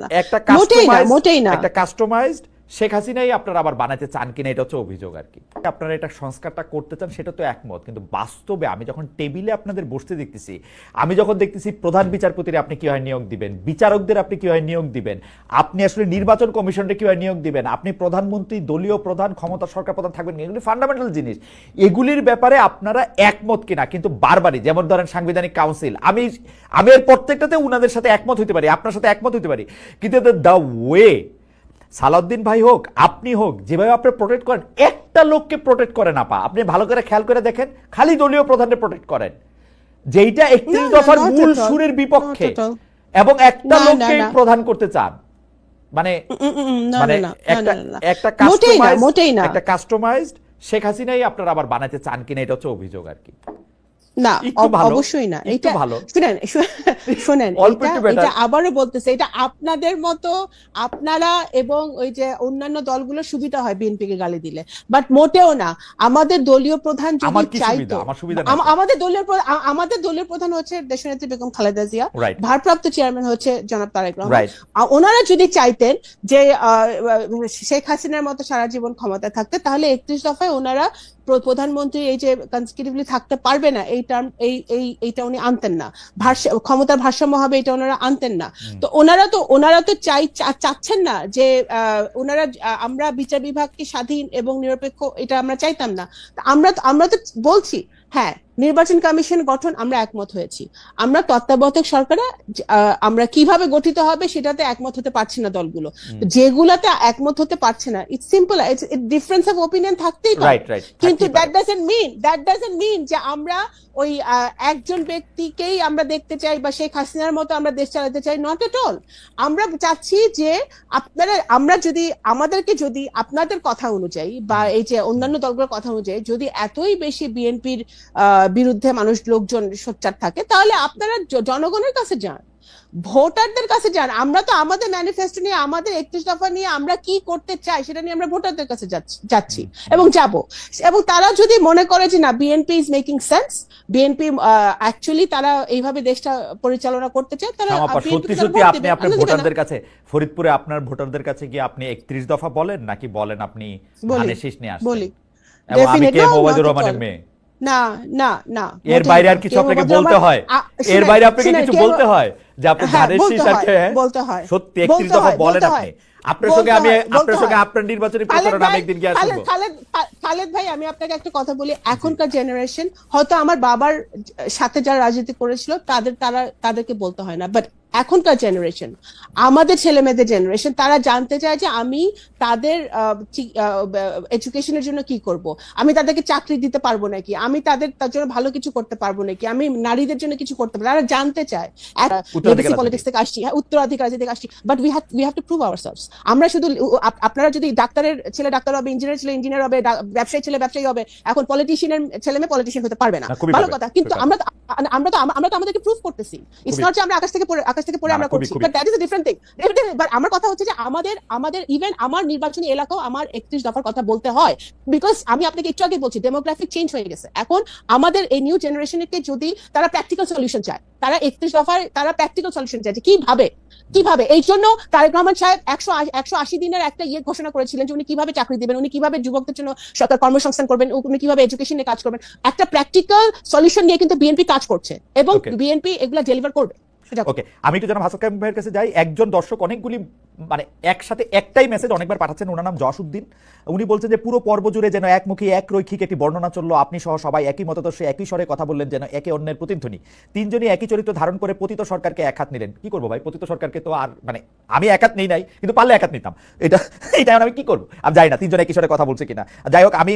না একটা কাস্টমাইজড না কাস্টমাইজ মোটেই না। একটা কাস্টমাইজড শেখ হাসিনাই আপনারা আবার বানাতে চান কিনা, এটা হচ্ছে অভিযোগ আর কি। আপনারা এটা সংস্কারটা করতে চান, সেটা তো একমত। কিন্তু বাস্তবে আমি যখন টেবিলে আপনাদের বসতে দেখতেছি, আমি যখন দেখতেছি প্রধান বিচারপতির আপনি কীভাবে নিয়োগ দিবেন, বিচারকদের আপনি কীভাবে নিয়োগ দিবেন, আপনি আসলে নির্বাচন কমিশনকে কীভাবে নিয়োগ দিবেন, আপনি প্রধানমন্ত্রী, দলীয় প্রধান, ক্ষমতা, সরকার প্রধান থাকবেন? এগুলি ফান্ডামেন্টাল জিনিস। এগুলির ব্যাপারে আপনারা একমত কিনা, কিন্তু বারবারই, যেমন ধরেন সাংবিধানিক কাউন্সিল, আমি আমি এর প্রত্যেকটাতে উনাদের সাথে একমত হতে পারি, আপনার সাথে একমত হতে পারি। কিন্তু দ্য ওয়ে সালাউদ্দিন ভাই হোক আপনি হোক যেভাবে আপনি প্রোটেক্ট করেন একটা লোককে প্রোটেক্ট করেন আপা আপনি ভালো করে খেয়াল করে দেখেন খালি দলীয় প্রধানকে প্রোটেক্ট করেন। যেইটা একত্রিশ দফার মূল সুরের বিপক্ষে. এবং একটা লোককে প্রধান করতে চান। মানে মানে একটা। একটা মোটেই না কাস্টমাইজ একটা কাস্টমাইজড শেখ হাসিনাই আপনারা আবার বানাতে চান কিনা এটা হচ্ছে অভিযোগ আর কি। না অবশ্যই না। এটা ভালো। শুনেন শুনেন এটা আবারও বলতেছে এটা আপনাদের মতো আপনারা এবং ওই যে অন্যান্য দলগুলো সুবিধা হয় বিএনপি কে গালি দিলে। বাট মোটেও না আমাদের দলীয় প্রধান যদি চাইতো। আমাদের দলীয় আমাদের দলীয় প্রধান হচ্ছে দেশনেত্রী বেগম খালেদা জিয়া। ভারপ্রাপ্ত চেয়ারম্যান হচ্ছে জনাব তারেক রহমান। ওনারা যদি চাইতেন যে শেখ হাসিনার মতো সারা জীবন ক্ষমতায় থাকতে তাহলে একত্রিশ দফায় ওনারা প্র- প্রধানমন্ত্রী এই যে কনসিকিউটিভলি থাকতে পারবে না এই টার্ম এই এই এইটা উনি আনতেন না। ভারসা ক্ষমতার ভারসাম্য হবে এটা ওনারা আনতেন না। তো ওনারা তো ওনারা তো চাই চাচ্ছেন না যে আহ, ওনারা আমরা বিচার বিভাগকে স্বাধীন এবং নিরপেক্ষ এটা আমরা চাইতাম না। আমরা আমরা তো বলছি হ্যাঁ নির্বাচন কমিশন গঠন আমরা একমত হয়েছি। আমরা তত্ত্বাবধায়ক সরকারে আমরা কীভাবে গঠিত হবে সেটাতে একমত হতে পারছি না দলগুলো। যেগুলাতে একমত হতে পারছে না it's simple difference of opinion থাকতেই পারে। কিন্তু that doesn't mean that doesn't mean যে আমরা ওই একজন ব্যক্তিকেই আমরা দেখতে চাই বা শেখ হাসিনার মতো আমরা দেশ চালাতে চাই নট এট অল আমরা চাচ্ছি যে আপনারা আমরা যদি আমাদেরকে যদি আপনাদের কথা অনুযায়ী বা এই যে অন্যান্য দলগুলোর কথা অনুযায়ী যদি এতই বেশি বিএনপির বিরুদ্ধে মানুষ লোকজন সোচ্চার থাকে তাহলে আপনারা জনগণের কাছে যান ভোটারদের কাছে যান। আমরা তো আমাদের ম্যানিফেস্টো নিয়ে আমাদের একত্রিশ দফা নিয়ে আমরা কি করতে চাই সেটা নিয়ে আমরা ভোটারদের কাছে যাচ্ছি এবং যাব। এবং তারা যদি মনে করে যে না BNP is making sense BNP actually তারা এইভাবে দেশটা পরিচালনা করতে চায় তারা কে সত্যি সত্যি আপনি আপনার ভোটারদের কাছে ফরিদপুরে আপনার ভোটারদের কাছে গিয়ে আপনি একত্রিশ দফা বলেন নাকি বলেন আপনি শীষ নিয়ে আসছেন? বলি। আমি কে মোবাইদুর রহমানের মেয়ে? না না না। এর বাইরে আর কিছু আপনাকে বলতে হয়। এর বাইরে আপনাকে কিছু বলতে হয় যে আপনি হ্যাঁ, ধানের শীষ কে- বলতে হয়। সত্যি একত্রিশ দফা বলেন আপনি। আপনার সঙ্গে আমি আপনার সঙ্গে। আপনার নির্বাচনী প্রচারণা আমি একদিন গিয়ে আসব। খালেদ ভাই আমি আপনাকে একটা কথা বলি। এখনকার জেনারেশন হয়তো আমার বাবার সাথে যারা রাজনীতি করেছিল তাদের তারা তাদেরকে বলতে হয় না বাট এখনকার জেনারেশন আমাদের ছেলে মেয়েদের জেনারেশন তারা জানতে চায় যে আমি তাদের এডুকেশনের জন্য কি করব? আমি তাদেরকে চাকরি দিতে পারব নাকি? আমি তাদের তার জন্য ভালো কিছু করতে পারব নাকি? আমি নারীদের জন্য কিছু করতে পারব? তারা জানতে চায়। পলিটিক্স থেকে আসছি হ্যাঁ উত্তরাধিকার থেকে আসছি। But we have we have to prove ourselves আমরা শুধু আপনারা যদি ডাক্তারের ছেলে ডাক্তার হবে ইঞ্জিনিয়ার ছেলে ইঞ্জিনিয়ার হবে ব্যবসায়ী ছেলে ব্যবসায়ী হবে এখন পলিটিশিয়ানের ছেলে মেয়ে পলিটিশিয়ান হতে পারবে না। ভালো কথা। কিন্তু আমরা তো আমরা তো আমরা তো আমাদেরকে প্রুভ করতেছি। ইটস নট যে আমরা আকাশ থেকে পড়ে আকাশ থেকে পড়ে আমরা করছি। But that is a different thing but আমার কথা হচ্ছে যে আমাদের আমাদের ইভেন আমার নির্বাচনী এলাকাও আমার একত্রিশ দফার কথা বলতে হয়। বিকজ আমি আপনাকে একটু আগে বলছি ডেমোগ্রাফিক চেঞ্জ হয়ে গেছে। এখন আমাদের এই নিউ জেনারেশনকে যদি তারা প্র্যাকটিক্যাল সলিউশন চায় তারা একত্রিশ দফার তারা প্র্যাকটিক্যাল সলিউশন চায় যে কীভাবে কীভাবে? এই জন্য তারেক রহমান সাহেব একশো একশো আশি দিনের একটা ইয়ে ঘোষণা করেছিলেন যে উনি কীভাবে চাকরি দিবেন উনি কীভাবে যুবকদের জন্য সরকার কর্মসংস্থান করবেন উনি কীভাবে এডুকেশন নিয়ে কাজ করবেন। একটা প্র্যাকটিক্যাল সলিউশন নিয়ে কিন্তু বিএনপি কাজ করছে। এবং বিএনপি এগুলা ডেলিভার করবে। ওকে আমি একটু জানাব হাসান ভাইয়ের কাছে যাই। একজন দর্শক অনেকগুলি মানে একসাথে একটাই মেসেজ অনেকবার পাঠাচ্ছেন। ওনার নাম জসউদ্দিন। উনি বলছেন যে, পুরো পর্ব জুড়ে যেন একমুখী, এক রৈখিক একটি বর্ণনা চলল। আপনি সহ সবাই একই মতাদর্শে, একই স্বরে কথা বললেন যেন একে অন্যের প্রতিধ্বনি। তিনজনই একই চরিত্র ধারণ করে পতিত সরকারকে এক হাত নিলেন। কি করব ভাই? পতিত সরকারকে তো আর মানে আমি এক হাত নেই নাই, কিন্তু পারলে এক হাত নিতাম। এটা এটা আমি কি করব? আমি যাই না তিনজন একই স্বরে কথা বলছে কিনা। যাই হোক, আমি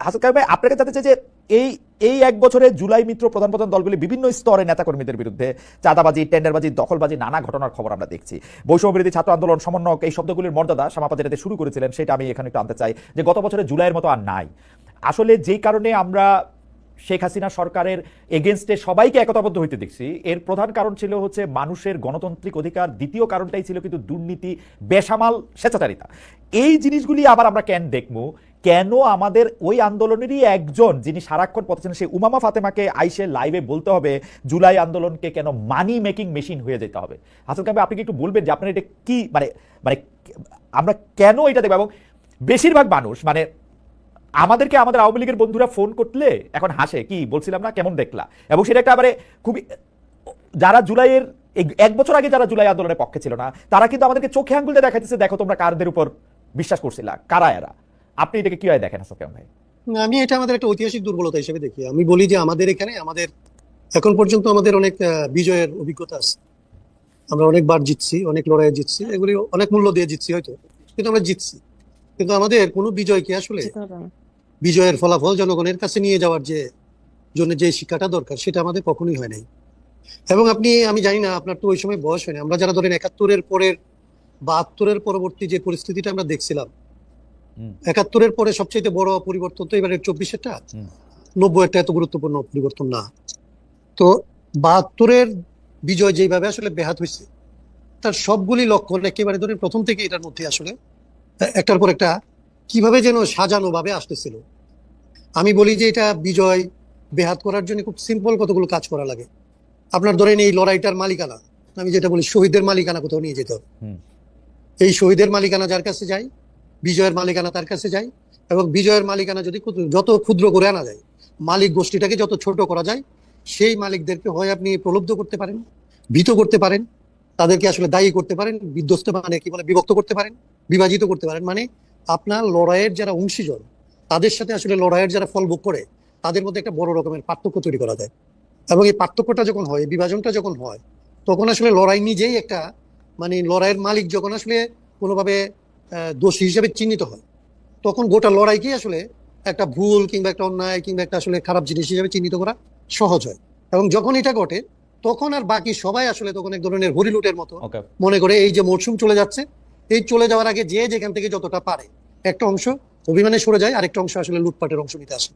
হাসান ভাই আপনাকে জানতে চাই যে, এই এই এক বছরে জুলাই মিত্র প্রধান প্রধান দলগুলি বিভিন্ন স্তরে নেতাকর্মীদের বিরুদ্ধে চাঁদাবাজি, টেন্ডারবাজি, দখলবাজি, নানা ঘটনার খবর আমরা দেখছি। বৈষম্য বিরোধী ছাত্র আন্দোলন সমন্বয়ক এই শব্দগুলির মর্যাদা শ্যামাপা যেটাতে শুরু করেছিলেন, সেটা আমি এখানে একটু আনতে চাই যে গত বছরে জুলাইয়ের মতো আর নাই। আসলে যেই কারণে আমরা শেখ হাসিনা সরকারের এগেনস্টে সবাইকে একতাবদ্ধ হইতে দেখছি, এর প্রধান কারণ ছিল হচ্ছে মানুষের গণতান্ত্রিক অধিকার, দ্বিতীয় কারণটাই ছিল কিন্তু দুর্নীতি, বেসামাল, স্বেচ্ছাচারিতা। এই জিনিসগুলি আবার আমরা কেন দেখব? কেন আমাদের ওই আন্দোলনেরই একজন যিনি সারাক্ষণ পথে ছিলেন, সেই উমামা ফাতেমাকে আইসে লাইভে বলতে হবে, জুলাই আন্দোলনকে কেন মানি মেকিং মেশিন হয়ে যেতে হবে। হাসান কাবে আপনি কি একটু বলবেন যে আপনার এটা কি মানে মানে আমরা কেন এটা দেখব এবং বেশিরভাগ মানুষ মানে আমাদেরকে আমাদের আওয়ামী লীগের বন্ধুরা ফোন করলে এখন হাসে, কি বলছিলাম না, কেমন দেখলা? এবং সেটা একটা মানে খুবই, যারা জুলাইয়ের এক- বছর আগে যারা জুলাই আন্দোলনের পক্ষে ছিল না, তারা কিন্তু আমাদেরকে চোখে আঙ্গুল দিয়ে দেখাইতেছে, দেখো তোমরা কারদের উপর বিশ্বাস করছিলা, কারা এরা? আপনি এটাকে কীভাবে দেখেন কামাল ভাই? আমি এটা আমাদের একটা ঐতিহাসিক দুর্বলতা হিসেবে দেখি। আমি বলি যে আমাদের এখানে আমাদের এখন পর্যন্ত আমাদের অনেক আহ, বিজয়ের অভিজ্ঞতা আছে। আমরা অনেকবার জিতছি অনেক লড়াইয়ে জিতছি এগুলি অনেক মূল্য দিয়ে জিতছি হয়তো কিন্তু আমরা জিতছি। কিন্তু আমাদের কোনো বিজয়কে আসলে বিজয়ের ফলাফল জনগণের কাছে নিয়ে যাওয়ার যে জন্য যে শিক্ষাটা দরকার সেটা আমাদের কখনোই হয় নাই। এবং আপনি আমি জানি না আপনার তো ওই সময় বয়স হয়নি। আমরা যারা ধরেন একাত্তরের পরের বাহাত্তরের পরবর্তী যে পরিস্থিতিটা আমরা দেখছিলাম। একাত্তরের পরে সবচেয়ে বড় পরিবর্তন তো এবারে চব্বিশেরটা। নব্বইটা এত গুরুত্বপূর্ণ পরিবর্তন না। তো বাহাত্তরের বিজয় যেভাবে আসলে ব্যাহাত হয়েছে তার সবগুলি লক্ষণ একেবারে ধরেন প্রথম থেকে এটার মধ্যে আসলে একটার পর একটা কীভাবে যেন সাজানো ভাবে আসতেছিল। আমি বলি যে এটা বিজয় বেহাত করার জন্য খুব সিম্পল কতগুলো কাজ করা লাগে। আপনার ধরেন এই লড়াইটার মালিকানা আমি যেটা বলি শহীদের মালিকানা কোথাও নিয়ে যেতে হবে। এই শহীদের মালিকানা যার কাছে যাই বিজয়ের মালিকানা তার কাছে যায় এবং বিজয়ের মালিকানা যদি যত ক্ষুদ্র করে আনা যায়, মালিক গোষ্ঠীটাকে যত ছোট করা যায়, সেই মালিকদেরকে হয় আপনি প্রলুব্ধ করতে পারেন, ভীত করতে পারেন, তাদেরকে আসলে দায়ী করতে পারেন, বিধ্বস্ত মানে কি বলে, বিভক্ত করতে পারেন, বিভাজিত করতে পারেন। মানে আপনার লড়াইয়ের যারা অংশীজন, তাদের সাথে আসলে লড়াইয়ের যারা ফল ভোগ করে, তাদের মধ্যে একটা বড় রকমের পার্থক্য তৈরি করা যায়। এবং এই পার্থক্যটা যখন হয় বিভাজনটা যখন হয়, তখন আসলে লড়াই নিজেই একটা মানে লড়াইয়ের মালিক যখন আসলে কোনোভাবে দোষী হিসেবে চিহ্নিত হয়। তখন গোটা লড়াইকে আসলে একটা ভুল কিংবা একটা অন্যায় কিংবা একটা আসলে খারাপ জিনিস হিসেবে চিহ্নিত করা সহজ হয়। এবং যখন এটা ঘটে তখন আর বাকি সবাই আসলে তখন এক ধরনের হরিলুটের মতো মনে করে এই যে মরশুম চলে যাচ্ছে। এই চলে যাওয়ার আগে যে যেখান থেকে যতটা পারে একটা অংশ অভিমানে সরে যায় আরেকটা অংশ আসলে লুটপাটের অংশ নিতে আসে।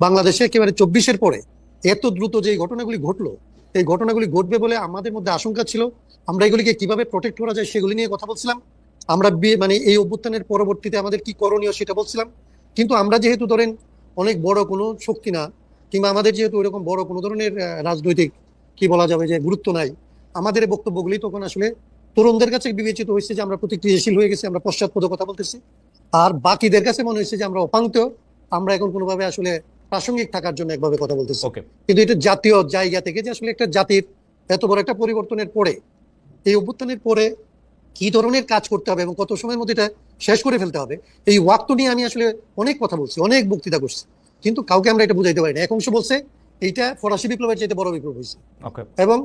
বাংলাদেশে একেবারে চব্বিশের পরে এত দ্রুত যে ঘটনাগুলি ঘটলো এই ঘটনাগুলি ঘটবে বলে আমাদের মধ্যে আশঙ্কা ছিল। আমরা এগুলিকে কীভাবে প্রোটেক্ট করা যায় সেগুলি নিয়ে কথা বলছিলাম। আমরা মানে এই অভ্যুত্থানের পরবর্তীতে আমাদের কি করণীয় সেটা বলছিলাম। কিন্তু আমরা যেহেতু ধরেন অনেক বড় কোনো শক্তি না কিংবা আমাদের যেহেতু এরকম বড় কোনো ধরনের রাজনৈতিক কি বলা যাবে যে গুরুত্ব নাই আমাদের বক্তব্যগুলি তখন আসলে তরুণদের কাছে বিবেচিত হয়েছে যে আমরা প্রতিক্রিয়াশীল হয়ে গেছি আমরা পশ্চাৎপদ কথা বলতেছি। আর বাকিদের কাছে মনে হয়েছে যে আমরা অপাঙ্ক্ত আমরা এখন কোনোভাবে আসলে প্রাসঙ্গিক থাকার জন্য একভাবে কথা বলতেছি। ওকে কিন্তু এটা জাতীয় জায়গা থেকে যে আসলে একটা জাতির এত বড় একটা পরিবর্তনের পরে এই অভ্যুত্থানের পরে কি ধরনের কাজ করতে হবে এবং কত সময়ের মধ্যে এটা শেষ করে ফেলতে হবে এই ওয়াক্ত নিয়ে আমি আসলে অনেক কথা বলছি অনেক বক্তৃতা করছি। কিন্তু কাউকে আমরা এটা বুঝাইতে পারি না। এক অংশ বলছে এইটা ফরাসি বিপ্লবের চাইতে বড় বিপ্লব হয়েছে। এবং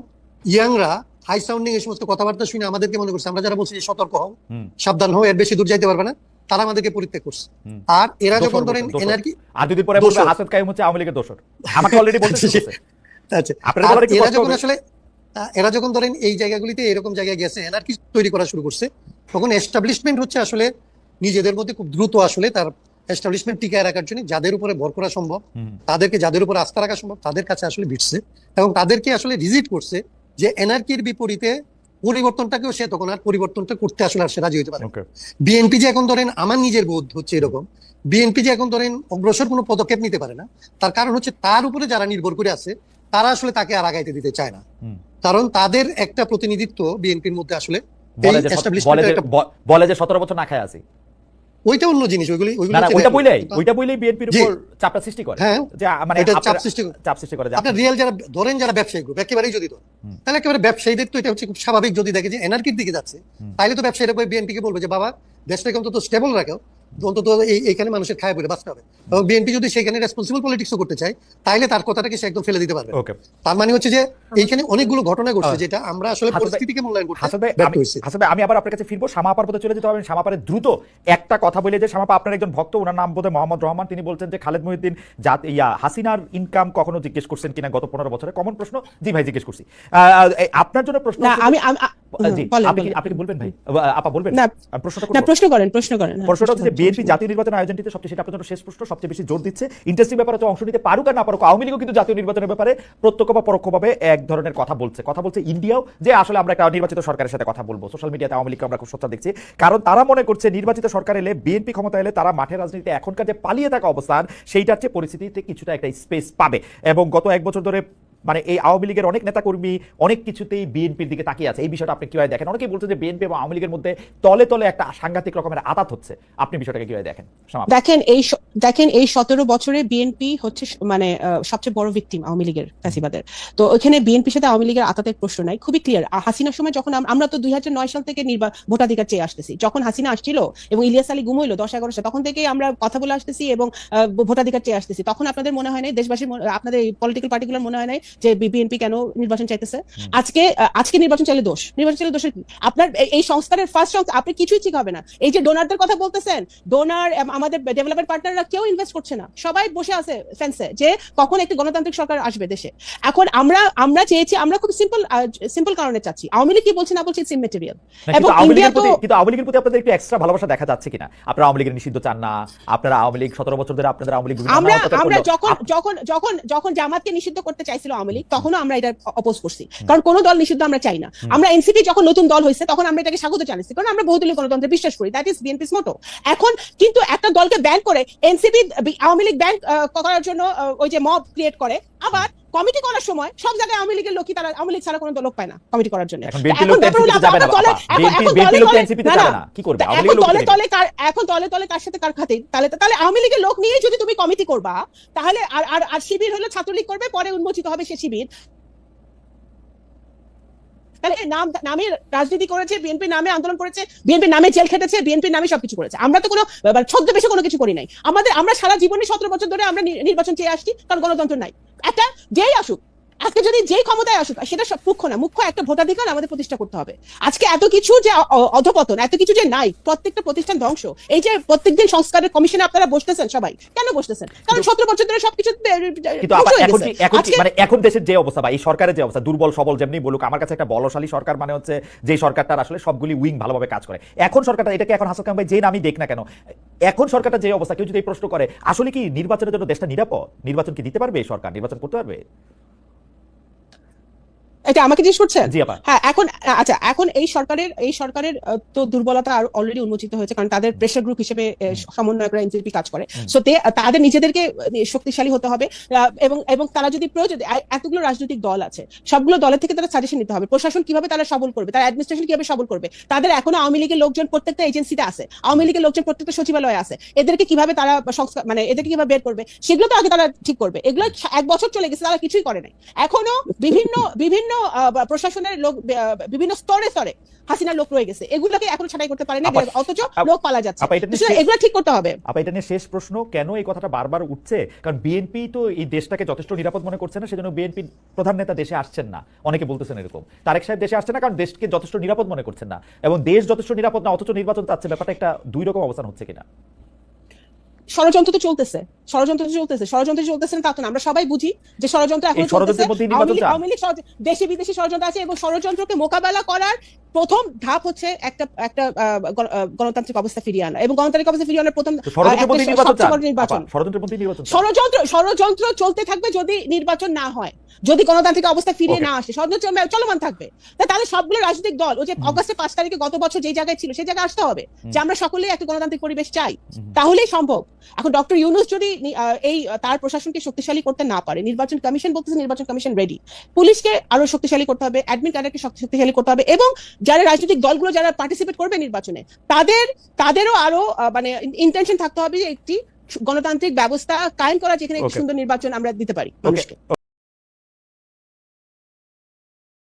ইয়াংরা হাই সাউন্ডিং এই সমস্ত কথাবার্তা শুনে আমাদেরকে মনে করছে আমরা যারা বলছি যে সতর্ক হও সাবধান হও এর বেশি দূর যাইতে পারবে না তারা আমাদেরকে পরিত্যাগ করছে। আর এরা যখন ধরেন। এনার্কি আর দুদিন পরে বলবে। কাইম হচ্ছে আওয়ামী লীগের দোষর। আমাকে অলরেডি বলতে আচ্ছা। এরা যখন আসলে এরা যখন ধরেন এই জায়গাগুলিতে এরকম জায়গায় গেছে এনার্কি তৈরি করা শুরু করছে তখন এস্টাবলিশমেন্ট হচ্ছে আসলে নিজেদের মধ্যে খুব দ্রুত আসলে তার এস্টাবলিশমেন্ট টিকায় রাখার জন্য যাদের উপরে ভর করা সম্ভব তাদেরকে যাদের উপর আস্থা রাখা সম্ভব তাদের কাছে আসলে ভিড়ছে এবং তাদেরকে আসলে রিজিট করছে যে এনআরকির বিপরীতে পরিবর্তনটাকেও সে তখন আর পরিবর্তনটা করতে আসলে আর সে রাজি হতে পারে বিএনপি যে এখন ধরেন আমার নিজের বোধ হচ্ছে এরকম বিএনপি যে এখন ধরেন অগ্রসর কোনো পদক্ষেপ নিতে পারে না তার কারণ হচ্ছে তার উপরে যারা নির্ভর করে আছে তারা আসলে তাকে আর আগাইতে দিতে চায় না। কারণ তাদের একটা প্রতিনিধিত্ব বিএনপির মধ্যে আসলে বলে যে সতেরো বছর না খায় আছি ওইটা অন্য জিনিস ওইগুলি ওইটা। বইলেই ওইটা বইলেই বিএনপির উপর চাপটা সৃষ্টি করে হ্যাঁ যে মানে এটা চাপ সৃষ্টি করে। চাপ সৃষ্টি করে আপনার রিয়েল যারা ধরেন যারা ব্যবসায়ী গ্রুপ একেবারেই যদি ধরেন। তাহলে একেবারে ব্যবসায়ীদের তো এটা হচ্ছে খুব স্বাভাবিক যদি দেখে যে এনআরকির দিকে যাচ্ছে। তাহলে তো ব্যবসায়ীরা বিএনপি কে বলবে যে বাবা দেশটাকে অন্তত স্টেবল রাখো অন্তত এইখানে মানুষের খায় বলে বাঁচতে হবে। এবং বিএনপি যদি সেখানে রেসপন্সিবল পলিটিক্সও করতে চায় তাহলে তার কথাটাকে সে একদম ফেলে দিতে পারবে তার মানে হচ্ছে যে এইখানে অনেকগুলো ঘটনা ঘটছে। যেটা আমরা আসলে পরিস্থিতিকে মূল্যায়ন করতে আমি আবার আপনার কাছে ফিরবো। শামাপার পথে চলে যেতে হবে। শামাপারে দ্রুত একটা কথা বলে যে শামাপা আপনার একজন ভক্ত ওনার নাম বোধহয় মোহাম্মদ রহমান। তিনি বলছেন যে খালেদ মহিউদ্দিন জাত ইয়া হাসিনার ইনকাম কখনো জিজ্ঞেস করছেন কিনা গত পনেরো বছরে? কমন প্রশ্ন? জি ভাই জিজ্ঞেস করছি। আপনার জন্য প্রশ্ন আমি জি বলেন, আপনি কি বলেন। বলবেন ভাই? আপা বলবেন? না প্রশ্নটা না প্রশ্ন করেন প্রশ্ন করেন। হ্যাঁ, প্রশ্নটা হচ্ছে যে বিএনপি জাতীয় নির্বাচন আয়োজনটিতে সবচেয়ে সেটা আপনার শেষ প্রশ্ন সবচেয়ে বেশি জোর দিচ্ছে। ইন্টারেস্টিং ব্যাপার হচ্ছে অংশ নিতে পারুক আর না পারুক আওয়ামী লীগও কিন্তু জাতীয় নির্বাচনের ব্যাপারে প্রত্যক্ষ বা পরোক্ষভাবে এক ধরনের কথা বলছে। কথা বলছে ইন্ডিয়াও যে আসলে আমরা একটা নির্বাচিত সরকারের সাথে কথা বলব। সোশ্যাল মিডিয়াতে আওয়ামী লীগকে আমরা খুব সোচ্চার দেখছি। কারণ তারা মনে করছে নির্বাচিত সরকার এলে বিএনপি ক্ষমতা এলে তারা মাঠের রাজনীতিতে এখনকার যে পালিয়ে থাকা অবস্থান সেইটার চেয়ে পরিস্থিতিতে কিছুটা একটা স্পেস পাবে। এবং গত এক বছর ধরে মানে এই আওয়ামী লীগের অনেক নেতাকর্মী অনেক কিছুতেই বিএনপির দিকে তাকিয়ে আছে। এই বিষয়টা আপনি কীভাবে দেখেন? অনেকেই বলছে যে বিএনপি এবং আওয়ামী লীগের মধ্যে তলে তলে একটা সাংঘাতিক রকমের আতাত হচ্ছে। আপনি বিষয়টাকে কীভাবে দেখেন? দেখেন, এই দেখেন এই সতেরো বছরে বিএনপি হচ্ছে মানে সবচেয়ে বড় ভিকটিম আওয়ামী লীগের ফ্যাসিবাদের। তো ওখানে বিএনপির সাথে আওয়ামী লীগের আতাতের প্রশ্ন নাই। খুবই ক্লিয়ার আর হাসিনার সময় যখন আমরা তো দুই হাজার নয় সাল থেকে ভোটাধিকার চেয়ে আসতেছি। যখন হাসিনা আসছিল এবং ইলিয়াস আলী গুম হইল দশ এগারো সাল তখন থেকেই আমরা কথা বলে আসতেছি এবং ভোটাধিকার চেয়ে আসতেছি। তখন আপনাদের মনে হয় নাই দেশবাসীর আপনাদের পলিটিক্যাল পার্টিকুলার মনে হয় নাই যে বিএনপি কেন নির্বাচন চাইতেছে? আজকে আজকে নির্বাচন চাইলে দোষ। নির্বাচন চাইলে দোষের কি? আপনার এই- এই সংস্কারের ফার্স্ট আপনি কিছুই ঠিক হবে না। এই যে ডোনারদের কথা বলতেছেন ডোনার আমাদের ডেভেলপমেন্ট পার্টনাররা কেউ ইনভেস্ট করছে না। সবাই বসে আছে ফেন্সে যে কখন একটি গণতান্ত্রিক সরকার আসবে দেশে। এখন আমরা আমরা চেয়েছি আমরা খুব সিম্পল সিম্পল কারণে চাচ্ছি। আওয়ামী লীগ কি বলছে না বলছে ইটস ইমেটেরিয়াল এবং ইন্ডিয়া তো কিন্তু আওয়ামী লীগের প্রতি আপনাদের একটু এক্সট্রা ভালোবাসা দেখা যাচ্ছে কিনা? আপনারা আওয়ামী লীগের নিষিদ্ধ চান না। আপনারা আওয়ামী লীগ সতেরো বছর ধরে আপনাদের আওয়ামী লীগ আমরা আমরা যখন যখন যখন যখন জামাতকে নিষিদ্ধ করতে চাইছিল আওয়ামী লীগ তখনও আমরা এটা অপোজ করছি। কারণ কোন দল নিষিদ্ধ আমরা চাই না। আমরা এনসিপি যখন নতুন দল হয়েছে তখন আমরা এটাকে স্বাগত জানাচ্ছি কারণ আমরা বহুদলীয় গণতন্ত্রে বিশ্বাস করি দ্যাট ইজ বিএনপিস মোটো এখন কিন্তু একটা দলকে ব্যান করে এনসিপি আওয়ামী লীগ ব্যান করার জন্য ওই যে মব ক্রিয়েট করে আবার কমিটি করার সময় সব জায়গায় আওয়ামী লীগের লোকই তারা আওয়ামী লীগ ছাড়া কোনো লোক পায় না কমিটি করার জন্য। এখন ব্যাপার হলো আপনার দলে-। এখন- দলে এখন কার দলে তলে কার সাথে কার খাতে তাহলে তাহলে আওয়ামী লীগের লোক নিয়ে যদি তুমি কমিটি করবা তাহলে আর আর শিবির হলো ছাত্রলীগ করবে পরে উন্মোচিত হবে সে শিবির। তাহলে নাম, নামে রাজনীতি করেছে বিএনপি নামে আন্দোলন করেছে বিএনপি নামে জেল খেটেছে বিএনপি নামে সবকিছু করেছে। আমরা তো কোনো ছদ্ম ছদ্মবেশে কোনো কিছু করি নাই। আমাদের, আমরা সারা জীবনে সতেরো বছর ধরে আমরা নির্বাচন চেয়ে আসছি, কারণ গণতন্ত্র নাই। একটা যেই আসুক আজকে যদি যেই ক্ষমতায় আসুক সেটা সব মুখ্য না মুখ্য একটা ভোটাধিকার আমাদের প্রতিষ্ঠা করতে হবে। আজকে এত কিছু যে অধপতন এত কিছু যে নাই প্রত্যেকটা প্রতিষ্ঠান ধ্বংস। এই যে প্রত্যেকদিন সংস্কারের কমিশনে আপনারা বসতেছেন সবাই কেন বসতেছেন? কারণ সতেরো বছর ধরে সবকিছু মানে এখন দেশের যে অবস্থা বা এই সরকারের যে অবস্থা দুর্বল সবল যেমনি বলুক আমার কাছে একটা বলশালী সরকার মানে হচ্ছে যে সরকারটার আসলে সবগুলি উইং ভালোভাবে কাজ করে। এখন সরকারটা এটাকে এখন হাসান ভাই যে নামই দেখ না কেন এখন সরকারটা যে অবস্থা কেউ যদি এই প্রশ্ন করে আসলে কি নির্বাচনের জন্য দেশটা নিরাপদ? নির্বাচন কি দিতে পারবে এই সরকার? নির্বাচন করতে পারবে? এটা আমাকে জিজ্ঞেস করছেন? জি আপা। হ্যাঁ এখন আচ্ছা এখন এই সরকারের এই সরকারের তো দুর্বলতা আর অলরেডি উন্মোচিত হয়েছে কারণ তাদের প্রেশার গ্রুপ হিসেবে আহ, সমন্বয়করা এনসিপি কাজ করে। সো তাদের নিজেদেরকে শক্তিশালী হতে হবে এবং এবং তারা যদি প্রয়োজন এতগুলো রাজনৈতিক দল আছে সবগুলো দলের থেকে তারা সাজেশন নিতে হবে। প্রশাসন কীভাবে তারা সবল করবে তারা অ্যাডমিনিস্ট্রেশন কীভাবে সবল করবে? তাদের এখনও আওয়ামী লীগের লোকজন প্রত্যেকটা এজেন্সিতে আছে। আওয়ামী লীগের লোকজন প্রত্যেকটা সচিবালয়ে আছে। এদেরকে কীভাবে তারা সংস্কার মানে এদেরকে কীভাবে বের করবে সেগুলো তো আগে তারা ঠিক করবে। এগুলো এক বছর চলে গেছে তারা কিছুই করে নাই। এখনও বিভিন্ন বিভিন্ন প্রশাসনের লোক বিভিন্ন স্তরে স্তরে হাসিনার লোক রয়ে গেছে। এগুলোকে এখন ছাড়াই করতে পারে না অথচ লোক পালা যাচ্ছে। এগুলো ঠিক করতে হবে। আপা এটা নিয়ে শেষ প্রশ্ন কেন এই কথাটা বারবার উঠছে? কারণ বিএনপি তো এই দেশটাকে যথেষ্ট নিরাপদ মনে করছে না সেজন্য বিএনপি প্রধান নেতা দেশে আসছেন না। অনেকে বলতেছেন এরকম। তারেক সাহেব দেশে আসছে না কারণ দেশকে যথেষ্ট নিরাপদ মনে করছেন না। এবং দেশ যথেষ্ট নিরাপদ না অথচ নির্বাচন চাচ্ছে ব্যাপারটা একটা দুই রকম অবস্থান হচ্ছে কিনা? ষড়যন্ত্র তো চলতেছে। ষড়যন্ত্র চলতেছে ষড়যন্ত্র চলতেছে না তা তো। আমরা সবাই বুঝি যে ষড়যন্ত্র এখন চান? আওয়ামী লীগ দেশি বিদেশি ষড়যন্ত্র আছে এবং ষড়যন্ত্রকে মোকাবেলা করার প্রথম ধাপ হচ্ছে একটা একটা গণতান্ত্রিক অবস্থা ফিরিয়ে আনা। এবং গণতান্ত্রিক অবস্থা ফিরিয়ে আনার প্রথম নির্বাচন ষড়যন্ত্র ষড়যন্ত্র চলতে থাকবে যদি নির্বাচন না হয়। যদি গণতান্ত্রিক অবস্থা ফিরিয়ে না আসে ষড়যন্ত্র চলমান থাকবে। তাহলে সবগুলো রাজনৈতিক দল ওই যে অগস্টের পাঁচ তারিখে গত বছর যে জায়গায় ছিল সেই জায়গায় আসতে হবে। যে আমরা সকলেই একটা গণতান্ত্রিক পরিবেশ চাই। তাহলেই সম্ভব। এখন ডক্টর ইউনুস যদি এই তার প্রশাসনকে শক্তিশালী করতে না পারে। নির্বাচন কমিশন বলতেছে নির্বাচন কমিশন রেডি পুলিশকে আরও শক্তিশালী করতে হবে অ্যাডমিন ক্যাডারকে শক্তিশালী করতে হবে এবং যারা রাজনৈতিক দলগুলো যারা পার্টিসিপেট করবে নির্বাচনে তাদের তাদেরও আরও মানে ইন্টেনশন থাকতে হবে যে একটি গণতান্ত্রিক ব্যবস্থা কায়েম করা যেখানে একটি সুন্দর নির্বাচন আমরা দিতে পারি মানুষকে।